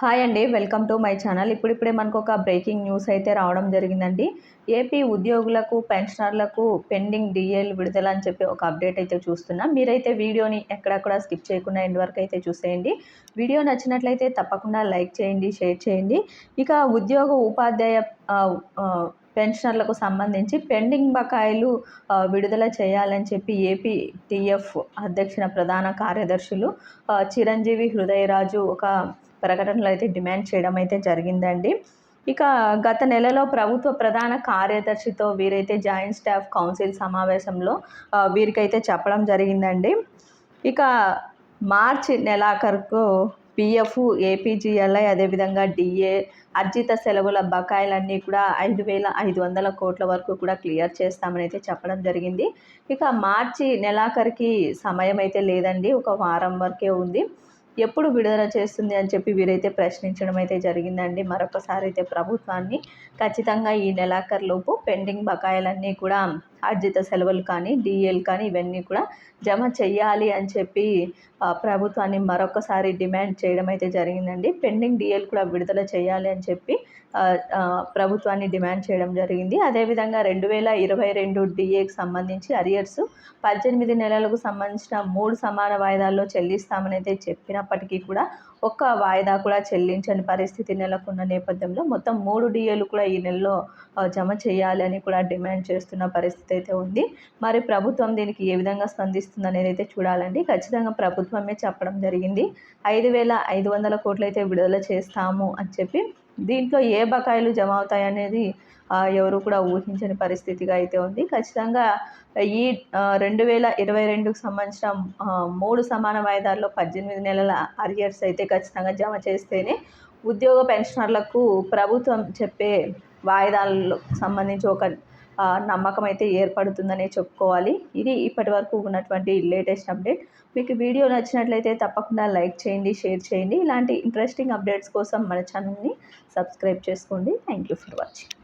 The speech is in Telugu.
హాయ్ అండి వెల్కమ్ టు మై ఛానల్. ఇప్పుడిప్పుడే మనకు ఒక బ్రేకింగ్ న్యూస్ అయితే రావడం జరిగిందండి. ఏపీ ఉద్యోగులకు పెన్షనర్లకు పెండింగ్ డిఎల్ విడుదల అని చెప్పి ఒక అప్డేట్ అయితే చూస్తున్నాం. మీరైతే వీడియోని ఎక్కడక్కడ స్కిప్ చేయకుండా ఎండ్ వరకు అయితే చూసేయండి. వీడియో నచ్చినట్లయితే తప్పకుండా లైక్ చేయండి షేర్ చేయండి. ఇక ఉద్యోగ ఉపాధ్యాయ పెన్షనర్లకు సంబంధించి పెండింగ్ బకాయిలు విడుదల చేయాలని చెప్పి ఏపీ టీఎఫ్ అధ్యక్షుల ప్రధాన కార్యదర్శులు చిరంజీవి హృదయరాజు ఒక ప్రకటనలో అయితే డిమాండ్ చేయడం అయితే జరిగిందండి. ఇక గత నెలలో ప్రభుత్వ ప్రధాన కార్యదర్శితో వీరైతే జాయింట్ స్టాఫ్ కౌన్సిల్ సమావేశంలో వీరికైతే చెప్పడం జరిగిందండి. ఇక మార్చి నెలాఖరుకు P F A P G L I అదేవిధంగా డిఏ అర్జిత సెలవుల బకాయిలన్నీ కూడా ఐదు వేల ఐదు వందల కోట్ల వరకు కూడా క్లియర్ చేస్తామని అయితే చెప్పడం జరిగింది. ఇక మార్చి నెలాఖరికి సమయం అయితే లేదండి ఒక వారం వరకే ఉంది. ఎప్పుడు విడుదల చేస్తుంది అని చెప్పి వీరైతే ప్రశ్నించడం అయితే జరిగిందండి. మరొకసారి అయితే ప్రభుత్వాన్ని ఖచ్చితంగా ఈ నెలాఖరులోపు పెండింగ్ బకాయిలన్నీ కూడా అర్జిత సెలవులు కానీ డిఎల్ కానీ ఇవన్నీ కూడా జమ చెయ్యాలి అని చెప్పి ప్రభుత్వాన్ని మరొకసారి డిమాండ్ చేయడం అయితే జరిగిందండి. పెండింగ్ డిఎల్ కూడా విడుదల చేయాలి అని చెప్పి ప్రభుత్వాన్ని డిమాండ్ చేయడం జరిగింది. అదేవిధంగా రెండు వేల ఇరవై రెండు డిఏకి సంబంధించి అరియర్స్ పద్దెనిమిది నెలలకు సంబంధించిన మూడు సమాన వాయిదాల్లో చెల్లిస్తామని అయితే చెప్పినప్పటికీ కూడా ఒక్క వాయిదా కూడా చెల్లించని పరిస్థితి నెలకొన్న నేపథ్యంలో మొత్తం మూడు డిఏలు కూడా ఈ నెలలో జమ చేయాలి అని కూడా డిమాండ్ చేస్తున్న పరిస్థితి పరిస్థితి అయితే ఉంది. మరి ప్రభుత్వం దీనికి ఏ విధంగా స్పందిస్తుంది అనేది అయితే చూడాలండి. ఖచ్చితంగా ప్రభుత్వమే చెప్పడం జరిగింది. ఐదు వేల ఐదు వందల కోట్లు అయితే విడుదల చేస్తాము అని చెప్పి దీంట్లో ఏ బకాయిలు జమ అవుతాయి అనేది ఎవరు కూడా ఊహించని పరిస్థితిగా అయితే ఉంది. ఖచ్చితంగా ఈ రెండు వేల ఇరవై రెండుకు సంబంధించిన మూడు సమాన వాయిదాల్లో పద్దెనిమిది నెలల అరియర్స్ అయితే ఖచ్చితంగా జమ చేస్తేనే ఉద్యోగ పెన్షనర్లకు ప్రభుత్వం చెప్పే వాయిదాలకు సంబంధించి ఒక నమ్మకం అయితే ఏర్పడుతుందనే చెప్పుకోవాలి. ఇది ఇప్పటి వరకు ఉన్నటువంటి లేటెస్ట్ అప్డేట్. మీకు వీడియో నచ్చినట్లయితే తప్పకుండా లైక్ చేయండి షేర్ చేయండి. ఇలాంటి ఇంట్రెస్టింగ్ అప్డేట్స్ కోసం మన ఛానల్ని సబ్స్క్రైబ్ చేసుకోండి. Thank you for watching.